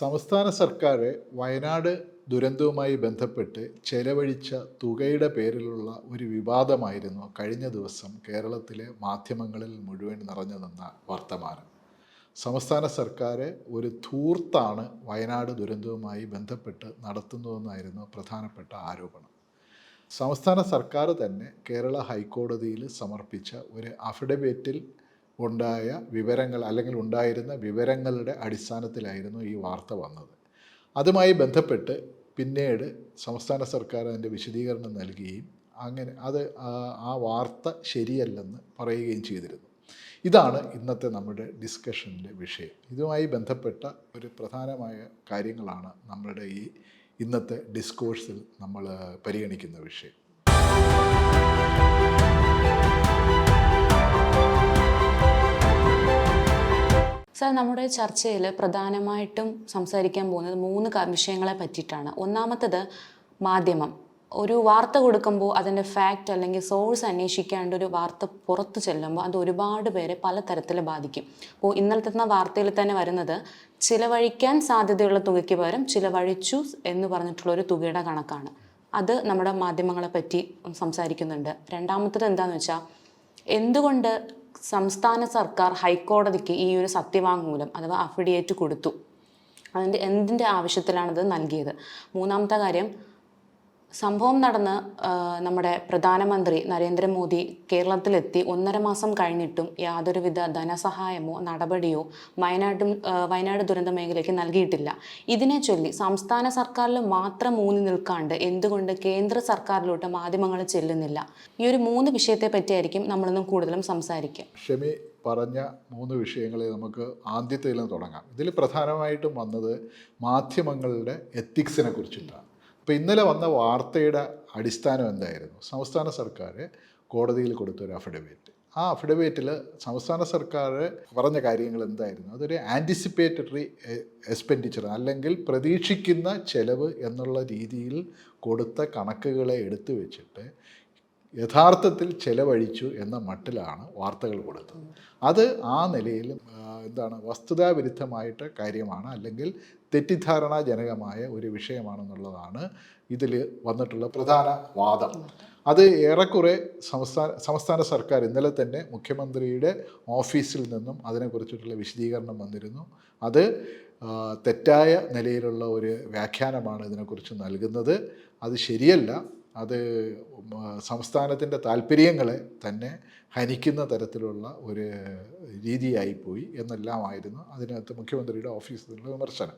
സംസ്ഥാന സർക്കാർ വയനാട് ദുരന്തവുമായി ബന്ധപ്പെട്ട് ചെലവഴിച്ച തുകയുടെ പേരിലുള്ള ഒരു വിവാദമായിരുന്നു കഴിഞ്ഞ ദിവസം കേരളത്തിലെ മാധ്യമങ്ങളിൽ മുഴുവൻ നിറഞ്ഞു നിന്ന വർത്തമാനം. സംസ്ഥാന സർക്കാർ ഒരു ധൂർത്താണ് വയനാട് ദുരന്തവുമായി ബന്ധപ്പെട്ട് നടത്തുന്നതെന്നായിരുന്നു പ്രധാനപ്പെട്ട ആരോപണം. സംസ്ഥാന സർക്കാർ തന്നെ കേരള ഹൈക്കോടതിയിൽ സമർപ്പിച്ച ഒരു അഫിഡവിറ്റിൽ ഉണ്ടായ വിവരങ്ങൾ അല്ലെങ്കിൽ ഉണ്ടായിരുന്ന വിവരങ്ങളുടെ അടിസ്ഥാനത്തിലായിരുന്നു ഈ വാർത്ത വന്നത്. അതുമായി ബന്ധപ്പെട്ട് പിന്നീട് സംസ്ഥാന സർക്കാർ അതിന്റെ വിശദീകരണം നൽകുകയും അങ്ങനെ അത് ആ- വാർത്ത ശരിയല്ലെന്ന് പറയുകയും ചെയ്തിരുന്നു. ഇതാണ് ഇന്നത്തെ നമ്മുടെ ഡിസ്കഷന്റെ വിഷയം. ഇതുമായി ബന്ധപ്പെട്ട ഒരു പ്രധാനമായ കാര്യങ്ങളാണ് നമ്മുടെ ഈ ഇന്നത്തെ ഡിസ്കോഴ്സിൽ നമ്മൾ പരിഗണിക്കുന്ന വിഷയം. സാർ നമ്മുടെ ചർച്ചയിൽ പ്രധാനമായിട്ടും സംസാരിക്കാൻ പോകുന്നത് മൂന്ന് വിഷയങ്ങളെ പറ്റിയിട്ടാണ്. ഒന്നാമത്തത് മാധ്യമം. ഒരു വാർത്ത കൊടുക്കുമ്പോൾ അതിന്റെ ഫാക്റ്റ് അല്ലെങ്കിൽ സോഴ്സ് അന്വേഷിക്കാണ്ട് ഒരു വാർത്ത പുറത്തു ചെല്ലുമ്പോൾ അത് ഒരുപാട് പേരെ പല തരത്തിൽ ബാധിക്കും. അപ്പോൾ ഇന്നലത്തെ വാർത്തയിൽ തന്നെ വരുന്നത് ചിലവഴിക്കാൻ സാധ്യതയുള്ള തുകയ്ക്ക് പകരം ചിലവഴിച്ചു എന്ന് പറഞ്ഞിട്ടുള്ള ഒരു തുകയുടെ കണക്കാണ്. അത് നമ്മുടെ മാധ്യമങ്ങളെ പറ്റി സംസാരിക്കുന്നുണ്ട്. രണ്ടാമത്തത് എന്താണെന്ന് വെച്ചാൽ എന്തുകൊണ്ട് സംസ്ഥാന സർക്കാർ ഹൈക്കോടതിക്ക് ഈ ഒരു സത്യവാങ്മൂലം അഥവാ അഫിഡിയേറ്റ് കൊടുത്തു. അതിന്റെ എന്തിന്റെ ആവശ്യത്തിലാണത് നൽകിയത്? മൂന്നാമത്തെ കാര്യം സംഭവം നടന്ന് നമ്മുടെ പ്രധാനമന്ത്രി നരേന്ദ്രമോദി കേരളത്തിലെത്തി. ഒന്നര മാസം കഴിഞ്ഞിട്ടും യാതൊരുവിധ ധനസഹായമോ നടപടിയോ വയനാട്ടും വയനാട് ദുരന്ത മേഖലയ്ക്ക് നൽകിയിട്ടില്ല. ഇതിനെ ചൊല്ലി സംസ്ഥാന സർക്കാരിൽ മാത്രം ഊന്നി നിൽക്കാണ്ട് എന്തുകൊണ്ട് കേന്ദ്ര സർക്കാരിലോട്ട് മാധ്യമങ്ങൾ ചെല്ലുന്നില്ല? ഈ ഒരു മൂന്ന് വിഷയത്തെ പറ്റിയായിരിക്കും നമ്മളിന്നും കൂടുതലും സംസാരിക്കുക. ഷമി പറഞ്ഞ മൂന്ന് വിഷയങ്ങളെ നമുക്ക് ആദ്യത്തേലും തുടങ്ങാം. ഇതിൽ പ്രധാനമായിട്ടും വന്നത് മാധ്യമങ്ങളുടെ എത്തിക്സിനെ കുറിച്ചിട്ടാണ്. അപ്പോൾ ഇന്നലെ വന്ന വാർത്തയുടെ അടിസ്ഥാനം എന്തായിരുന്നു? സംസ്ഥാന സർക്കാർ കോടതിയിൽ കൊടുത്തൊരു അഫിഡവിറ്റ് ആ അഫിഡവിറ്റിൽ സംസ്ഥാന സർക്കാർ പറഞ്ഞ കാര്യങ്ങൾ എന്തായിരുന്നു? അതൊരു ആന്റിസിപ്പേറ്ററി എക്സ്പെൻഡിച്ചർ അല്ലെങ്കിൽ പ്രതീക്ഷിക്കുന്ന ചെലവ് എന്നുള്ള രീതിയിൽ കൊടുത്ത കണക്കുകളെ എടുത്തു വെച്ചിട്ട് യഥാർത്ഥത്തിൽ ചെലവഴിച്ചു എന്ന മട്ടിലാണ് വാർത്തകൾ കൊടുത്തത്. അത് ആ നിലയിൽ എന്താണ് വസ്തുതാവിരുദ്ധമായിട്ട് കാര്യമാണ് അല്ലെങ്കിൽ തെറ്റിദ്ധാരണാജനകമായ ഒരു വിഷയമാണെന്നുള്ളതാണ് ഇതിൽ വന്നിട്ടുള്ള പ്രധാന വാദം. അത് ഏറെക്കുറെ സംസ്ഥാന സംസ്ഥാന സർക്കാർ ഇന്നലെ തന്നെ മുഖ്യമന്ത്രിയുടെ ഓഫീസിൽ നിന്നും അതിനെക്കുറിച്ചിട്ടുള്ള വിശദീകരണം വന്നിരുന്നു. അത് തെറ്റായ നിലയിലുള്ള ഒരു വ്യാഖ്യാനമാണ് ഇതിനെക്കുറിച്ച് നൽകുന്നത്. അത് ശരിയല്ല. അത് സംസ്ഥാനത്തിന്റെ താല്പര്യങ്ങളെ തന്നെ ഹനിക്കുന്ന തരത്തിലുള്ള ഒരു രീതിയായിപ്പോയി എന്നെല്ലാമായിരുന്നു അതിനകത്ത് മുഖ്യമന്ത്രിയുടെ ഓഫീസിൽ നിന്നുള്ള വിമർശനം.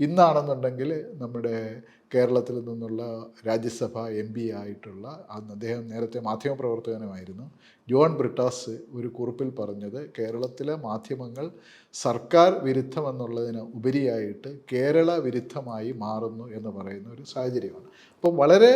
ഇന്നാണെന്നുണ്ടെങ്കിൽ നമ്മുടെ കേരളത്തിൽ നിന്നുള്ള രാജ്യസഭ എം പി ആയിട്ടുള്ള അദ്ദേഹം നേരത്തെ മാധ്യമപ്രവർത്തകനുമായിരുന്നു ജോൺ ബ്രിട്ടാസ് ഒരു കുറിപ്പിൽ പറഞ്ഞത് കേരളത്തിലെ മാധ്യമങ്ങൾ സർക്കാർ വിരുദ്ധമെന്നുള്ളതിന് ഉപരിയായിട്ട് കേരള വിരുദ്ധമായി മാറുന്നു എന്ന് പറയുന്ന ഒരു സാഹചര്യമാണ്. അപ്പം വളരെ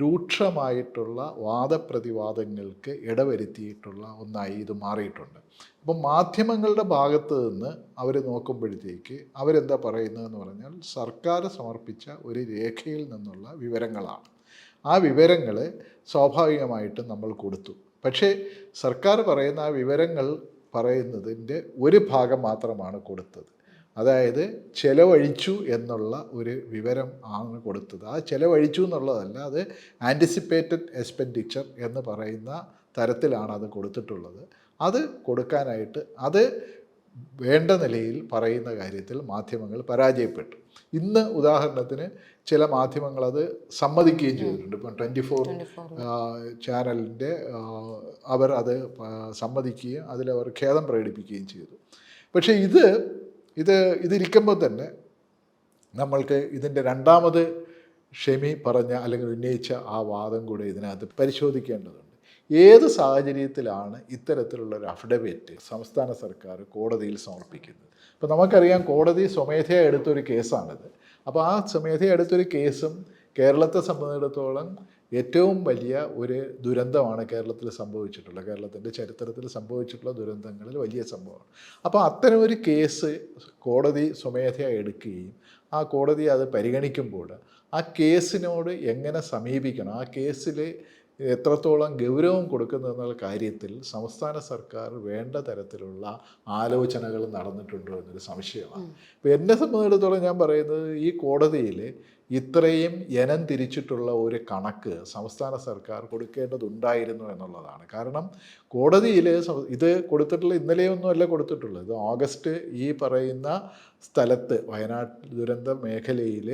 രൂക്ഷമായിട്ടുള്ള വാദപ്രതിവാദങ്ങൾക്ക് ഇടവരുത്തിയിട്ടുള്ള ഒന്നായി ഇത് മാറിയിട്ടുണ്ട്. അപ്പം മാധ്യമങ്ങളുടെ ഭാഗത്ത് നിന്ന് അവർ നോക്കുമ്പോഴത്തേക്ക് അവരെന്താ പറയുന്നതെന്ന് പറഞ്ഞാൽ സർക്കാർ സമർപ്പിച്ച ഒരു രേഖയിൽ നിന്നുള്ള വിവരങ്ങളാണ്. ആ വിവരങ്ങൾ സ്വാഭാവികമായിട്ടും നമ്മൾ കൊടുത്തു. പക്ഷേ സർക്കാർ പറയുന്ന ആ വിവരങ്ങൾ പറയുന്നതിന്റെ ഒരു ഭാഗം മാത്രമാണ് കൊടുത്തത്. അതായത് ചെലവഴിച്ചു എന്നുള്ള ഒരു വിവരം ആണ് കൊടുത്തത്. ആ ചെലവഴിച്ചു എന്നുള്ളതല്ല അത് ആന്റിസിപ്പേറ്റഡ് എക്സ്പെൻഡിച്ചർ എന്ന് പറയുന്ന തരത്തിലാണ് അത് കൊടുത്തിട്ടുള്ളത്. അത് കൊടുക്കാനായിട്ട് അത് വേണ്ട നിലയിൽ പറയുന്ന കാര്യത്തിൽ മാധ്യമങ്ങൾ പരാജയപ്പെട്ടു. ഇന്ന് ഉദാഹരണത്തിന് ചില മാധ്യമങ്ങൾ അത് സമ്മതിക്കുകയും ചെയ്തിട്ടുണ്ട്. ഇപ്പം ട്വന്റി ഫോർ ചാനലിന്റെ അവർ അത് സമ്മതിക്കുകയും അതിലവർ ഖേദം പ്രകടിപ്പിക്കുകയും ചെയ്തു. പക്ഷേ ഇത് ഇത് ഇതിരിക്കുമ്പോൾ തന്നെ നമ്മൾക്ക് ഇതിന്റെ രണ്ടാമത് ഷെമി പറഞ്ഞ അല്ലെങ്കിൽ ഉന്നയിച്ച ആ വാദം കൂടെ ഇതിനകത്ത് പരിശോധിക്കേണ്ടതുണ്ട്. ഏത് സാഹചര്യത്തിലാണ് ഇത്തരത്തിലുള്ള ഒരു അഫിഡവിറ്റ് സംസ്ഥാന സർക്കാർ കോടതിയിൽ സമർപ്പിക്കുന്നത്? അപ്പോൾ നമുക്കറിയാം കോടതി സ്വമേധയാ എടുത്തൊരു കേസാണിത്. അപ്പോൾ ആ സമയത്തെ എടുത്തൊരു കേസും കേരളത്തെ സംബന്ധിച്ചിടത്തോളം ഏറ്റവും വലിയ ഒരു ദുരന്തമാണ് കേരളത്തിൽ സംഭവിച്ചിട്ടുള്ളത്. കേരളത്തിന്റെ ചരിത്രത്തിൽ സംഭവിച്ചിട്ടുള്ള ദുരന്തങ്ങളിൽ വലിയ സംഭവമാണ്. അപ്പോൾ അത്തരം ഒരു കേസ് കോടതി സ്വമേധയാ എടുക്കുകയും ആ കോടതി അത് പരിഗണിക്കുമ്പോൾ ആ കേസിനോട് എങ്ങനെ സമീപിക്കണം? ആ കേസിൽ എത്രത്തോളം ഗൗരവം കൊടുക്കുന്നതെന്നുള്ള കാര്യത്തിൽ സംസ്ഥാന സർക്കാർ വേണ്ട തരത്തിലുള്ള ആലോചനകൾ നടന്നിട്ടുണ്ടോ എന്നൊരു സംശയമാണ്. ഇപ്പോൾ എന്നെ സംബന്ധിച്ചിടത്തോളം ഞാൻ പറയുന്നത് ഈ കോടതിയിൽ ഇത്രയും ഇനം തിരിച്ചിട്ടുള്ള ഒരു കണക്ക് സംസ്ഥാന സർക്കാർ കൊടുക്കേണ്ടതുണ്ടായിരുന്നു എന്നുള്ളതാണ്. കാരണം കോടതിയിൽ ഇത് കൊടുത്തിട്ടുള്ള ഇന്നലെയൊന്നുമല്ല കൊടുത്തിട്ടുള്ളത്. ഇത് ഓഗസ്റ്റ് ഈ പറയുന്ന സ്ഥലത്ത് വയനാട് ദുരന്ത മേഖലയിൽ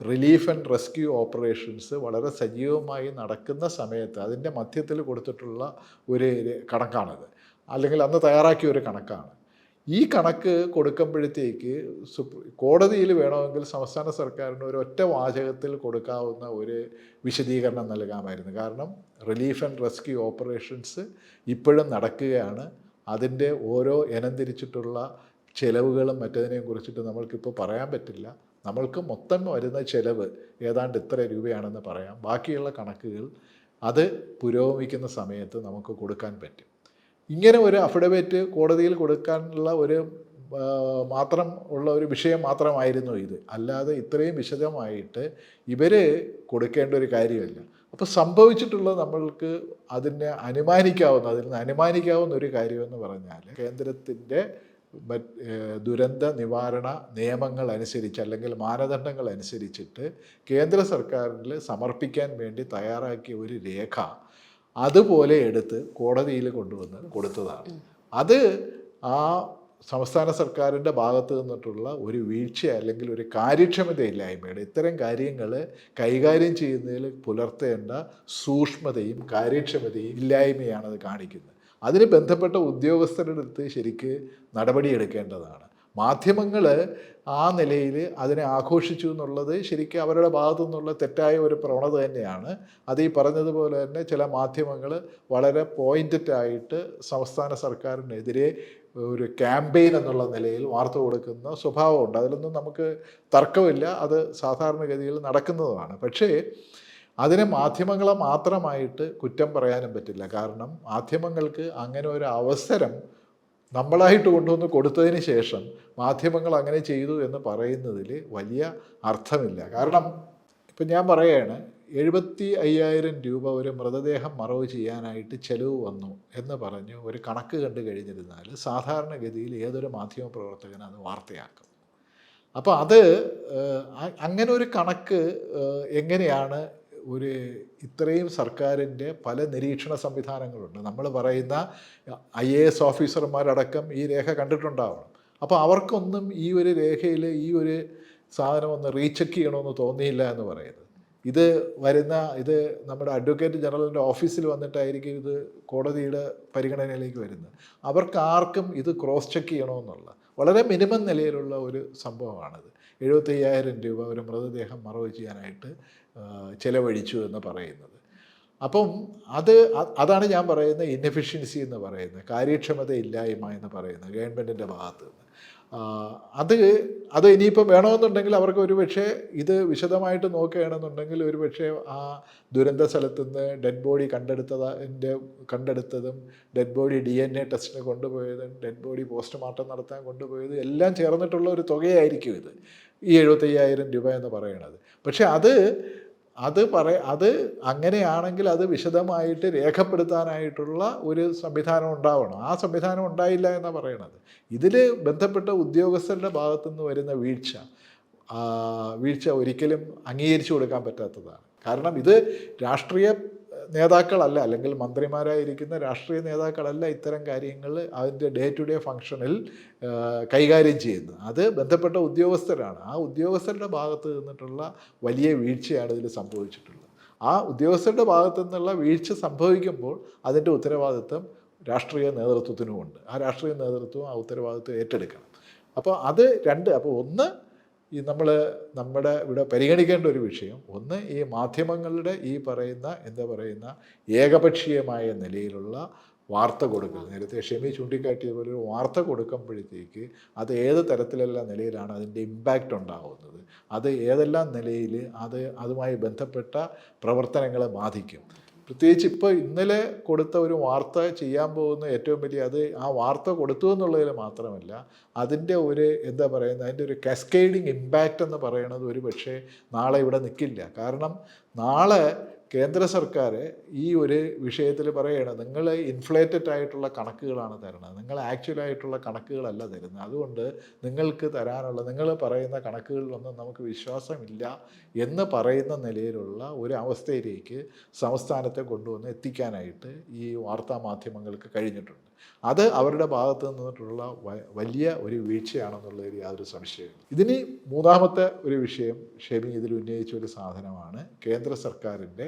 റിലീഫ് ആൻഡ് റെസ്ക്യൂ ഓപ്പറേഷൻസ് വളരെ സജീവമായി നടക്കുന്ന സമയത്ത് അതിന്റെ മധ്യത്തിൽ കൊടുത്തിട്ടുള്ള ഒരു കണക്കാണത്. അല്ലെങ്കിൽ അന്ന് തയ്യാറാക്കിയ ഒരു കണക്കാണ്. ഈ കണക്ക് കൊടുക്കുമ്പോഴത്തേക്ക് കോടതിയിൽ വേണമെങ്കിൽ സംസ്ഥാന സർക്കാരിന് ഒരു ഒറ്റ വാചകത്തിൽ കൊടുക്കാവുന്ന ഒരു വിശദീകരണം നൽകാമായിരുന്നു. കാരണം റിലീഫ് ആൻഡ് റെസ്ക്യൂ ഓപ്പറേഷൻസ് ഇപ്പോഴും നടക്കുകയാണ്. അതിന്റെ ഓരോ ഇനം തിരിച്ചിട്ടുള്ള ചിലവുകളും മറ്റതിനെയും കുറിച്ചിട്ട് നമ്മൾക്കിപ്പോൾ പറയാൻ പറ്റില്ല. നമ്മൾക്ക് മൊത്തം വരുന്ന ചിലവ് ഏതാണ്ട് ഇത്ര രൂപയാണെന്ന് പറയാം. ബാക്കിയുള്ള കണക്കുകൾ അത് പുരോഗമിക്കുന്ന സമയത്ത് നമുക്ക് കൊടുക്കാൻ പറ്റും. ഇങ്ങനെ ഒരു അഫിഡവിറ്റ് കോടതിയിൽ കൊടുക്കാനുള്ള ഒരു മാത്രം ഉള്ള ഒരു വിഷയം മാത്രമായിരുന്നു ഇത്. അല്ലാതെ ഇത്രയും വിശദമായിട്ട് ഇവർ കൊടുക്കേണ്ട ഒരു കാര്യമല്ല. അപ്പോൾ സംഭവിച്ചിട്ടുള്ളത് നമ്മൾക്ക് അതിനെ അനുമാനിക്കാവുന്ന അതിൽ നിന്ന് അനുമാനിക്കാവുന്ന ഒരു കാര്യമെന്ന് പറഞ്ഞാൽ കേന്ദ്രത്തിന്റെ ദുരന്ത നിവാരണ നിയമങ്ങൾ അനുസരിച്ച് അല്ലെങ്കിൽ മാനദണ്ഡങ്ങൾ അനുസരിച്ചിട്ട് കേന്ദ്ര സർക്കാരിൽ സമർപ്പിക്കാൻ വേണ്ടി തയ്യാറാക്കിയ ഒരു രേഖ അതുപോലെ എടുത്ത് കോടതിയിൽ കൊണ്ടുവന്ന് കൊടുത്തതാണ്. അത് ആ സംസ്ഥാന സർക്കാരിന്റെ ഭാഗത്ത് നിന്നിട്ടുള്ള ഒരു വീഴ്ച അല്ലെങ്കിൽ ഒരു കാര്യക്ഷമതയില്ലായ്മയുടെ ഇത്തരം കാര്യങ്ങൾ കൈകാര്യം ചെയ്യുന്നതിൽ പുലർത്തേണ്ട സൂക്ഷ്മതയും കാര്യക്ഷമതയും ഇല്ലായ്മയാണ് അത് കാണിക്കുന്നത്. അതിന് ബന്ധപ്പെട്ട ഉദ്യോഗസ്ഥരുടെ അടുത്ത് ശരിക്ക് നടപടിയെടുക്കേണ്ടതാണ്. മാധ്യമങ്ങൾ ആ നിലയിൽ അതിനെ ആഘോഷിച്ചു എന്നുള്ളത് ശരിക്കും അവരുടെ ഭാഗത്തു നിന്നുള്ള തെറ്റായ ഒരു പ്രവണത തന്നെയാണ്. അത് ഈ പറഞ്ഞതുപോലെ തന്നെ ചില മാധ്യമങ്ങൾ വളരെ പോയിന്റഡ് ആയിട്ട് സംസ്ഥാന സർക്കാരിനെതിരെ ഒരു ക്യാമ്പയിൻ എന്നുള്ള നിലയിൽ വാർത്ത കൊടുക്കുന്ന സ്വഭാവമുണ്ട്. അതിലൊന്നും നമുക്ക് തർക്കമില്ല. അത് സാധാരണഗതിയിൽ നടക്കുന്നതുമാണ്. പക്ഷേ അതിനെ മാധ്യമങ്ങളെ മാത്രമായിട്ട് കുറ്റം പറയാനും പറ്റില്ല. കാരണം മാധ്യമങ്ങൾക്ക് അങ്ങനെ ഒരു അവസരം നമ്മളായിട്ട് കൊണ്ടുവന്ന് കൊടുത്തതിന് ശേഷം മാധ്യമങ്ങൾ അങ്ങനെ ചെയ്തു എന്ന് പറയുന്നതിൽ വലിയ അർത്ഥമില്ല. കാരണം ഇപ്പം ഞാൻ പറയുകയാണ് എഴുപത്തി അയ്യായിരം രൂപ ഒരു മൃതദേഹം മറവ് ചെയ്യാനായിട്ട് ചെലവ് വന്നു എന്ന് പറഞ്ഞ് ഒരു കണക്ക് കണ്ടു കഴിഞ്ഞിരുന്നാൽ സാധാരണഗതിയിൽ ഏതൊരു മാധ്യമ പ്രവർത്തകനും അത് വാർത്തയാക്കും. അപ്പോൾ അത് അങ്ങനെ ഒരു കണക്ക് എങ്ങനെയാണ് ഒരു ഇത്രയും സർക്കാരിന്റെ പല നിരീക്ഷണ സംവിധാനങ്ങളുണ്ട്. നമ്മൾ പറയുന്ന ഐ എ എസ് ഓഫീസർമാരടക്കം ഈ രേഖ കണ്ടിട്ടുണ്ടാവണം. അപ്പോൾ അവർക്കൊന്നും ഈ ഒരു രേഖയിൽ ഈ ഒരു സാധനം ഒന്ന് റീചെക്ക് ചെയ്യണമെന്ന് തോന്നിയില്ല എന്ന് പറയുന്നത്. ഇത് വരുന്ന ഇത് നമ്മുടെ അഡ്വക്കേറ്റ് ജനറലിന്റെ ഓഫീസിൽ വന്നിട്ടായിരിക്കും ഇത് കോടതിയുടെ പരിഗണനയിലേക്ക് വരുന്നത്. അവർക്ക് ആർക്കും ഇത് ക്രോസ് ചെക്ക് ചെയ്യണമെന്നുള്ള വളരെ മിനിമം നിലയിലുള്ള ഒരു സംഭവമാണിത്. എഴുപത്തയ്യായിരം രൂപ ഒരു മൃതദേഹം മറവ് ചെയ്യാനായിട്ട് ചെലവഴിച്ചു എന്ന് പറയുന്നത്. അപ്പം അത് അതാണ് ഞാൻ പറയുന്ന ഇന്നെഫിഷ്യൻസി എന്ന് പറയുന്നത് കാര്യക്ഷമത ഇല്ലായ്മ എന്ന് പറയുന്നത് ഗവൺമെന്റിന്റെ ഭാഗത്ത് നിന്ന്. അത് അത് ഇനിയിപ്പം വേണമെന്നുണ്ടെങ്കിൽ അവർക്ക് ഒരു പക്ഷേ ഇത് വിശദമായിട്ട് നോക്കുകയാണെന്നുണ്ടെങ്കിൽ ഒരു പക്ഷേ ആ ദുരന്ത സ്ഥലത്ത് നിന്ന് ഡെഡ് ബോഡി കണ്ടെടുത്തതിന്റെ കണ്ടെടുത്തതും dead body D N A ടെസ്റ്റിന് കൊണ്ടുപോയതും ഡെഡ് ബോഡി പോസ്റ്റ്മോർട്ടം നടത്താൻ കൊണ്ടുപോയതും എല്ലാം ചേർന്നിട്ടുള്ള ഒരു തുകയായിരിക്കും ഇത്. ഈ എഴുപത്തയ്യായിരം രൂപ എന്ന് പറയുന്നത്. പക്ഷേ അത് അത് പറ അത് അങ്ങനെയാണെങ്കിൽ അത് വിശദമായിട്ട് രേഖപ്പെടുത്താനായിട്ടുള്ള ഒരു സംവിധാനം ഉണ്ടാവണം. ആ സംവിധാനം ഉണ്ടായില്ല എന്നാണ് പറയണത്. ഇതിൽ ബന്ധപ്പെട്ട ഉദ്യോഗസ്ഥരുടെ ഭാഗത്തു നിന്ന് വരുന്ന വീഴ്ച വീഴ്ച ഒരിക്കലും അംഗീകരിച്ചു കൊടുക്കാൻ പറ്റാത്തതാണ്. കാരണം ഇത് രാഷ്ട്രീയ നേതാക്കളല്ല അല്ലെങ്കിൽ മന്ത്രിമാരായിരിക്കുന്ന രാഷ്ട്രീയ നേതാക്കളല്ല ഇത്തരം കാര്യങ്ങൾ അതിന്റെ ഡേ ടു ഡേ ഫങ്ഷനിൽ കൈകാര്യം ചെയ്യുന്നത്. അത് ബന്ധപ്പെട്ട ഉദ്യോഗസ്ഥരാണ്. ആ ഉദ്യോഗസ്ഥരുടെ ഭാഗത്ത് നിന്നിട്ടുള്ള വലിയ വീഴ്ചയാണ് ഇതിൽ സംഭവിച്ചിട്ടുള്ളത്. ആ ഉദ്യോഗസ്ഥരുടെ ഭാഗത്തു നിന്നുള്ള വീഴ്ച സംഭവിക്കുമ്പോൾ അതിന്റെ ഉത്തരവാദിത്വം രാഷ്ട്രീയ നേതൃത്വത്തിനുമുണ്ട്. ആ രാഷ്ട്രീയ നേതൃത്വം ആ ഉത്തരവാദിത്വം ഏറ്റെടുക്കണം. അപ്പോൾ അത് രണ്ട് അപ്പോൾ ഒന്ന് ഈ നമ്മൾ നമ്മുടെ ഇവിടെ പരിഗണിക്കേണ്ട ഒരു വിഷയം. ഒന്ന് ഈ മാധ്യമങ്ങളുടെ ഈ പറയുന്ന എന്താ പറയുന്ന ഏകപക്ഷീയമായ നിലയിലുള്ള വാർത്ത കൊടുക്കുക നേരത്തെ ഷെമി ചൂണ്ടിക്കാട്ടിയതുപോലെ ഒരു വാർത്ത കൊടുക്കുമ്പോഴത്തേക്ക് അത് ഏത് തരത്തിലുള്ള നിലയിലാണ് അതിന്റെ ഇമ്പാക്റ്റ് ഉണ്ടാകുന്നത്? അത് ഏതെല്ലാം നിലയിൽ അത് അതുമായി ബന്ധപ്പെട്ട പ്രവർത്തനങ്ങളെ ബാധിക്കും? പ്രത്യേകിച്ച് ഇപ്പോൾ ഇന്നലെ കൊടുത്ത ഒരു വാർത്ത ചെയ്യാൻ പോകുന്ന ഏറ്റവും വലിയ അത് ആ വാർത്ത കൊടുത്തു എന്നുള്ളതിൽ മാത്രമല്ല അതിന്റെ ഒരു എന്താ പറയുന്നത് അതിന്റെ ഒരു കാസ്കേഡിങ് ഇമ്പാക്റ്റ് എന്ന് പറയുന്നത് ഒരു പക്ഷേ നാളെ ഇവിടെ നിൽക്കില്ല കാരണം നാളെ കേന്ദ്ര സർക്കാർ ഈ ഒരു വിഷയത്തിൽ പറയുകയാണ് നിങ്ങൾ ഇൻഫ്ലേറ്റഡ് ആയിട്ടുള്ള കണക്കുകളാണ് തരുന്നത്. നിങ്ങൾ ആക്ച്വലായിട്ടുള്ള കണക്കുകളല്ല തരുന്നത്. അതുകൊണ്ട് നിങ്ങൾക്ക് തരാനുള്ള നിങ്ങൾ പറയുന്ന കണക്കുകളിലൊന്നും നമുക്ക് വിശ്വാസമില്ല എന്ന് പറയുന്ന നിലയിലുള്ള ഒരു അവസ്ഥയിലേക്ക് സംസ്ഥാനത്തെ കൊണ്ടുവന്ന് എത്തിക്കാനായിട്ട് ഈ വാർത്താ മാധ്യമങ്ങൾക്ക് കഴിഞ്ഞിട്ടുണ്ട്. അത് അവരുടെ ഭാഗത്ത് നിന്നിട്ടുള്ള വലിയ ഒരു വീഴ്ചയാണെന്നുള്ളതിൽ യാതൊരു സംശയവും ഇതിന് മൂന്നാമത്തെ ഒരു വിഷയം ഷെമി ഇതിൽ ഉന്നയിച്ച ഒരു സാധനമാണ് കേന്ദ്ര സർക്കാരിന്റെ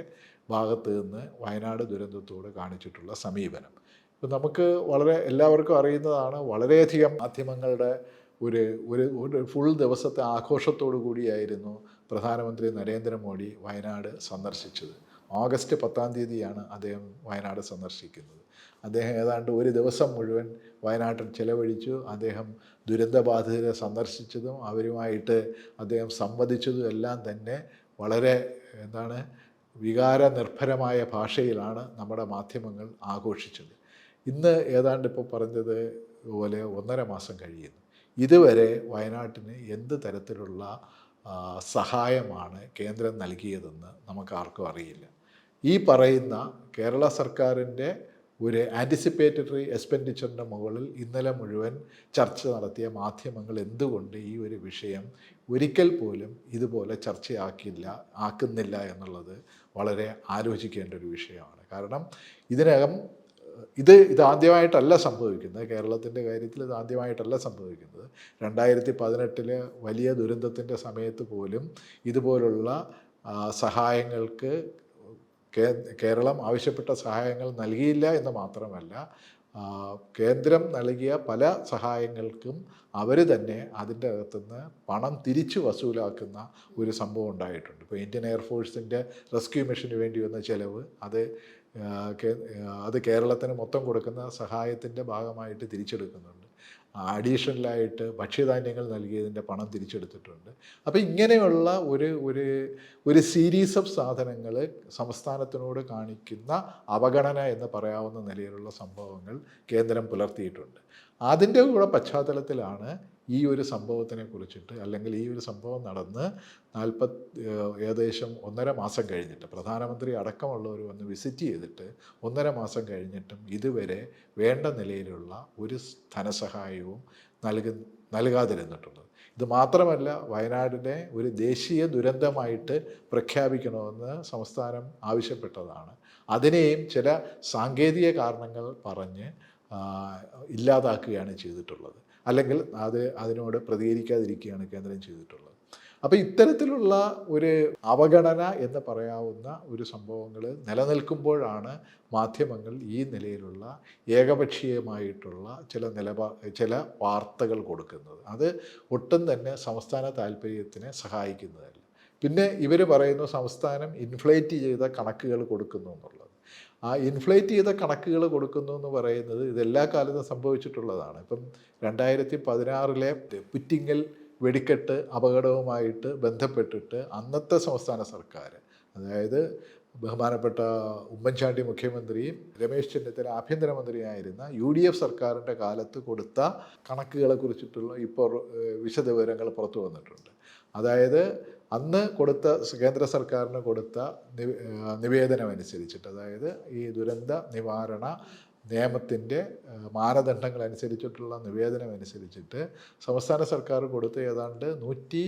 ഭാഗത്ത് നിന്ന് വയനാട് ദുരന്തത്തോട് കാണിച്ചിട്ടുള്ള സമീപനം. ഇപ്പം നമുക്ക് വളരെ എല്ലാവർക്കും അറിയുന്നതാണ് വളരെയധികം മാധ്യമങ്ങളുടെ ഒരു ഒരു ഒരു ഫുൾ ദിവസത്തെ ആഘോഷത്തോടു കൂടിയായിരുന്നു പ്രധാനമന്ത്രി നരേന്ദ്രമോദി വയനാട് സന്ദർശിച്ചത്. ഓഗസ്റ്റ് പത്താം തീയതിയാണ് അദ്ദേഹം വയനാട് സന്ദർശിക്കുന്നത്. അദ്ദേഹം ഏതാണ്ട് ഒരു ദിവസം മുഴുവൻ വയനാട്ടിൽ ചെലവഴിച്ചു. അദ്ദേഹം ദുരന്തബാധിതരെ സന്ദർശിച്ചതും അവരുമായിട്ട് അദ്ദേഹം സംവദിച്ചതും എല്ലാം തന്നെ വളരെ എന്താണ് വികാരനിർഭരമായ ഭാഷയിലാണ് നമ്മുടെ മാധ്യമങ്ങൾ ആഘോഷിച്ചത്. ഇന്ന് ഏതാണ്ട് ഇപ്പോൾ പറഞ്ഞത് പോലെ ഒന്നര മാസം കഴിയുന്നു. ഇതുവരെ വയനാട്ടിന് എന്ത് തരത്തിലുള്ള സഹായമാണ് കേന്ദ്രം നൽകിയതെന്ന് നമുക്ക് ആർക്കും അറിയില്ല. ഈ പറയുന്ന കേരള സർക്കാരിന്റെ ഒരു ആന്റിസിപ്പേറ്ററി എക്സ്പെൻഡിച്ചറിന്റെ മുകളിൽ ഇന്നലെ മുഴുവൻ ചർച്ച നടത്തിയ മാധ്യമങ്ങൾ എന്തുകൊണ്ട് ഈ ഒരു വിഷയം ഒരിക്കൽ പോലും ഇതുപോലെ ചർച്ചയാക്കില്ല ആക്കുന്നില്ല എന്നുള്ളത് വളരെ ആലോചിക്കേണ്ട ഒരു വിഷയമാണ്. കാരണം ഇതിനകം ഇത് ഇത് ആദ്യമായിട്ടല്ല സംഭവിക്കുന്നത്. കേരളത്തിന്റെ കാര്യത്തിൽ ഇത് ആദ്യമായിട്ടല്ല സംഭവിക്കുന്നത്. രണ്ടായിരത്തി പതിനെട്ടിലെ വലിയ ദുരന്തത്തിന്റെ സമയത്ത് പോലും ഇതുപോലുള്ള സഹായങ്ങൾക്ക് കേരളം ആവശ്യപ്പെട്ട സഹായങ്ങൾ നൽകിയില്ല എന്ന് മാത്രമല്ല കേന്ദ്രം നൽകിയ പല സഹായങ്ങൾക്കും അവർ തന്നെ അതിന്റെ അകത്തുനിന്ന് പണം തിരിച്ചു വസൂലാക്കുന്ന ഒരു സംഭവം ഉണ്ടായിട്ടുണ്ട്. ഇപ്പോൾ ഇന്ത്യൻ എയർഫോഴ്സിന്റെ റെസ്ക്യൂ മിഷന് വേണ്ടി വന്ന ചിലവ് അത് അത് കേരളത്തിന് മൊത്തം കൊടുക്കുന്ന സഹായത്തിന്റെ ഭാഗമായിട്ട് തിരിച്ചെടുക്കുന്നുണ്ട്. അഡീഷണലായിട്ട് ഭക്ഷ്യധാന്യങ്ങൾ നൽകിയതിന്റെ പണം തിരിച്ചെടുത്തിട്ടുണ്ട്. അപ്പോൾ ഇങ്ങനെയുള്ള ഒരു ഒരു ഒരു സീരീസ് ഓഫ് സാധനങ്ങൾ സംസ്ഥാനത്തിനോട് കാണിക്കുന്ന അവഗണന എന്ന് പറയാവുന്ന നിലയിലുള്ള സംഭവങ്ങൾ കേന്ദ്രം പുലർത്തിയിട്ടുണ്ട്. അതിന്റെ കൂടെ പശ്ചാത്തലത്തിലാണ് ഈ ഒരു സംഭവത്തിനെ കുറിച്ചിട്ട് അല്ലെങ്കിൽ ഈ ഒരു സംഭവം നടന്ന് നാൽപ്പത് ഏകദേശം ഒന്നര മാസം കഴിഞ്ഞിട്ട് പ്രധാനമന്ത്രി അടക്കമുള്ളവർ വന്ന് വിസിറ്റ് ചെയ്തിട്ട് ഒന്നര മാസം കഴിഞ്ഞിട്ടും ഇതുവരെ വേണ്ട നിലയിലുള്ള ഒരു ധനസഹായവും നൽകു നൽകാതിരുന്നിട്ടുള്ളത് ഇത് മാത്രമല്ല വയനാടിനെ ഒരു ദേശീയ ദുരന്തമായിട്ട് പ്രഖ്യാപിക്കണമെന്ന് സംസ്ഥാനം ആവശ്യപ്പെട്ടതാണ്. അതിനെയും ചില സാങ്കേതിക കാരണങ്ങൾ പറഞ്ഞ് ഇല്ലാതാക്കുകയാണ് ചെയ്തിട്ടുള്ളത്. അല്ലെങ്കിൽ അത് അതിനോട് പ്രതികരിക്കാതിരിക്കുകയാണ് കേന്ദ്രം ചെയ്തിട്ടുള്ളത്. അപ്പോൾ ഇത്തരത്തിലുള്ള ഒരു അവഗണന എന്ന് പറയാവുന്ന ഒരു സംഭവങ്ങൾ നിലനിൽക്കുമ്പോഴാണ് മാധ്യമങ്ങൾ ഈ നിലയിലുള്ള ഏകപക്ഷീയമായിട്ടുള്ള ചില നിലപാ ചില വാർത്തകൾ കൊടുക്കുന്നത്. അത് ഒട്ടും തന്നെ സംസ്ഥാന താല്പര്യത്തിനെ സഹായിക്കുന്നതല്ല. പിന്നെ ഇവർ പറയുന്നു സംസ്ഥാനം ഇൻഫ്ലേറ്റ് ചെയ്ത കണക്കുകൾ കൊടുക്കുന്നു എന്നുള്ളത്. ആ ഇൻഫ്ലേറ്റ് ചെയ്ത കണക്കുകൾ കൊടുക്കുന്നു എന്ന് പറയുന്നത് ഇതെല്ലാ കാലത്തും സംഭവിച്ചിട്ടുള്ളതാണ്. ഇപ്പം രണ്ടായിരത്തി പതിനാറിലെ പുറ്റിങ്ങൽ വെടിക്കെട്ട് അപകടവുമായിട്ട് ബന്ധപ്പെട്ടിട്ട് അന്നത്തെ സംസ്ഥാന സർക്കാർ അതായത് ബഹുമാനപ്പെട്ട ഉമ്മൻചാണ്ടി മുഖ്യമന്ത്രിയും രമേശ് ചെന്നിത്തല ആഭ്യന്തരമന്ത്രിയായിരുന്ന യു ഡി എഫ് സർക്കാരിന്റെ കാലത്ത് കൊടുത്ത കണക്കുകളെ കുറിച്ചിട്ടുള്ള ഇപ്പോൾ വിശദവിവരങ്ങൾ പുറത്തു വന്നിട്ടുണ്ട്. അതായത് അന്ന് കൊടുത്ത കേന്ദ്ര സർക്കാരിന് കൊടുത്ത നിവേദനം അനുസരിച്ചിട്ട് അതായത് ഈ ദുരന്ത നിവാരണ നിയമത്തിന്റെ മാനദണ്ഡങ്ങൾ അനുസരിച്ചിട്ടുള്ള നിവേദനം അനുസരിച്ചിട്ട് സംസ്ഥാന സർക്കാർ കൊടുത്ത ഏതാണ്ട് നൂറ്റി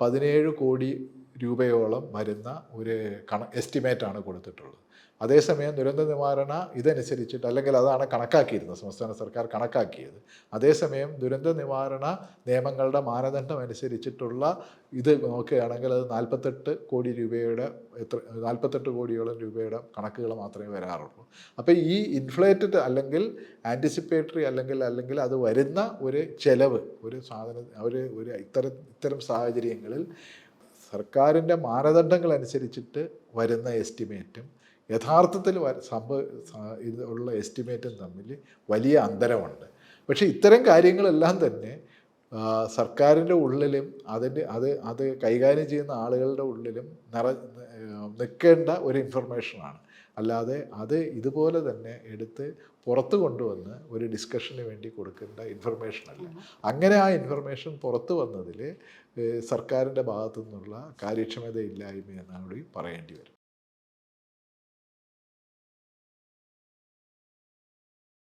പതിനേഴ് കോടി രൂപയോളം വരുന്ന ഒരു കണ എസ്റ്റിമേറ്റാണ് കൊടുത്തിട്ടുള്ളത്. അതേസമയം ദുരന്ത നിവാരണ ഇതനുസരിച്ചിട്ട് അല്ലെങ്കിൽ അതാണ് കണക്കാക്കിയിരുന്നത് സംസ്ഥാന സർക്കാർ കണക്കാക്കിയത്. അതേസമയം ദുരന്ത നിവാരണ നിയമങ്ങളുടെ മാനദണ്ഡം അനുസരിച്ചിട്ടുള്ള ഇത് നോക്കുകയാണെങ്കിൽ അത് നാൽപ്പത്തെട്ട് കോടി രൂപയുടെ എത്ര നാൽപ്പത്തെട്ട് കോടിയോളം രൂപയുടെ കണക്കുകൾ മാത്രമേ വരാറുള്ളൂ. അപ്പോൾ ഈ ഇൻഫ്ലേറ്റഡ് അല്ലെങ്കിൽ ആന്റിസിപ്പേറ്ററി അല്ലെങ്കിൽ അല്ലെങ്കിൽ അത് വരുന്ന ഒരു ചെലവ് ഒരു സാധന ഒരു ഒരു ഇത്തരം ഇത്തരം സാഹചര്യങ്ങളിൽ സർക്കാരിന്റെ മാനദണ്ഡങ്ങൾ അനുസരിച്ചിട്ട് വരുന്ന എസ്റ്റിമേറ്റും യഥാർത്ഥത്തിൽ സംഭവ ഇത് ഉള്ള എസ്റ്റിമേറ്റും തമ്മിൽ വലിയ അന്തരമുണ്ട്. പക്ഷേ ഇത്തരം കാര്യങ്ങളെല്ലാം തന്നെ സർക്കാരിന്റെ ഉള്ളിലും അതിന്റെ അത് അത് കൈകാര്യം ചെയ്യുന്ന ആളുകളുടെ ഉള്ളിലും നിറ നിൽക്കേണ്ട ഒരു ഇൻഫർമേഷനാണ് അല്ലാതെ അത് ഇതുപോലെ തന്നെ എടുത്ത് പുറത്ത് കൊണ്ടുവന്ന് ഒരു ഡിസ്കഷന് വേണ്ടി കൊടുക്കേണ്ട ഇൻഫർമേഷൻ അല്ല. അങ്ങനെ ആ ഇൻഫർമേഷൻ പുറത്ത് വന്നതിൽ സർക്കാരിന്റെ ഭാഗത്തു നിന്നുള്ള കാര്യക്ഷമതയില്ലായ്മ എന്നാണ് പറയേണ്ടി വരും.